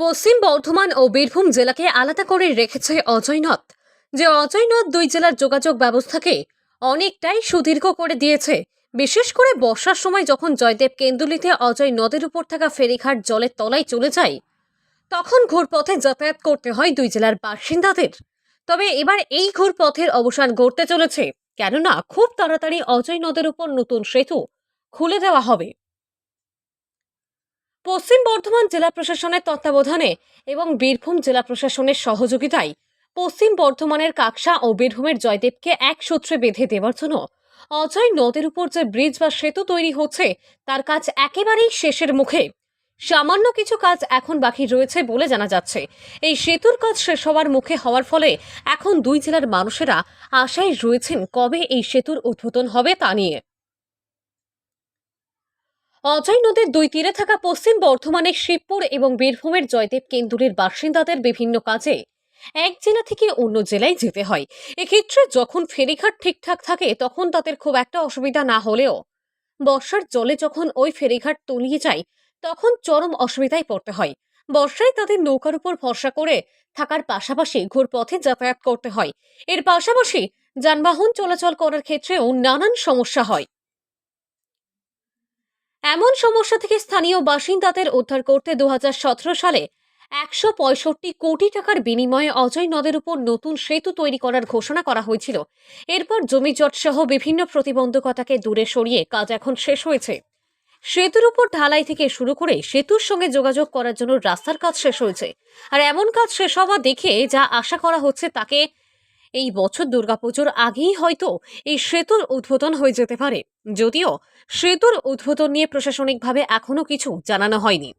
পশ্চিম বর্ধমান ও বীরভূম জেলাকে আলাদা করে রেখেছে অজয় নদ। যে অজয় নদ দুই জেলার যোগাযোগ ব্যবস্থাকে অনেকটাই সুদীর্ঘ করে দিয়েছে। বিশেষ করে বর্ষার সময় যখন জয়দেব কেন্দুলিতে অজয় নদের উপর থাকা ফেরিঘাট জলের তলায় চলে যায়, তখন ঘুরপথে যাতায়াত করতে হয় দুই জেলার বাসিন্দাদের। তবে এবার এই ঘুরপথের অবসান ঘটতে চলেছে, কেননা খুব তাড়াতাড়ি অজয় নদের উপর নতুন সেতু খুলে দেওয়া হবে। পশ্চিম বর্ধমান জেলা প্রশাসনের তত্ত্বাবধানে এবং বীরভূম জেলা প্রশাসনের সহযোগিতায় পশ্চিম বর্ধমানের কাকসা ও বীরভূমের জয়দেবকে এক সূত্রে বেঁধে দেওয়ার জন্য অজয় নদের উপর যে ব্রিজ বা সেতু তৈরি হচ্ছে, তার কাজ একেবারেই শেষের মুখে। সামান্য কিছু কাজ এখন বাকি রয়েছে বলে জানা যাচ্ছে। এই সেতুর কাজ শেষ হওয়ার মুখে হওয়ার ফলে এখন দুই জেলার মানুষেরা আশায় রয়েছেন কবে এই সেতুর উদ্বোধন হবে তা নিয়ে। অজয় নদীর দুই তীরে থাকা পশ্চিম বর্ধমানের শিবপুর এবং বীরভূমের জয়দেব কেন্দুরের বাসিন্দাদের বিভিন্ন কাজে এক জেলা থেকে অন্য জেলায় যেতে হয়। এক্ষেত্রে যখন ফেরিঘাট ঠিকঠাক থাকে, তখন তাদের খুব একটা অসুবিধা না হলেও বর্ষার জলে যখন ওই ফেরিঘাট তলিয়ে যায়, তখন চরম অসুবিধায় পড়তে হয়। বর্ষায় তাদের নৌকার উপর ভরসা করে থাকার পাশাপাশি ঘুরপথে যাতায়াত করতে হয়। এর পাশাপাশি যানবাহন চলাচল করার ক্ষেত্রেও নানান সমস্যা হয়। এমন সমস্যা থেকে স্থানীয় বাসিন্দাদের উদ্ধার করতে দু হাজার সতেরো সালে একশো পঁয়ষট্টি কোটি টাকার বিনিময়ে অজয় নদের উপর নতুন সেতু তৈরি করার ঘোষণা করা হয়েছিল। এরপর জমিজট সহ বিভিন্ন প্রতিবন্ধকতাকে দূরে সরিয়ে কাজ এখন শেষ হয়েছে। সেতুর উপর ঢালাই থেকে শুরু করে সেতুর সঙ্গে যোগাযোগ করার জন্য রাস্তার কাজ শেষ হয়েছে। আর এমন কাজ শেষ হওয়া দেখে যা আশা করা হচ্ছে তাকে এই বছর দুর্গাপুজোর আগেই হয়তো এই সেতুর উদ্বোধন হয়ে যেতে পারে। যদিও সেতুর উদ্বোধন নিয়ে প্রশাসনিকভাবে এখনও কিছু জানানো হয়নি।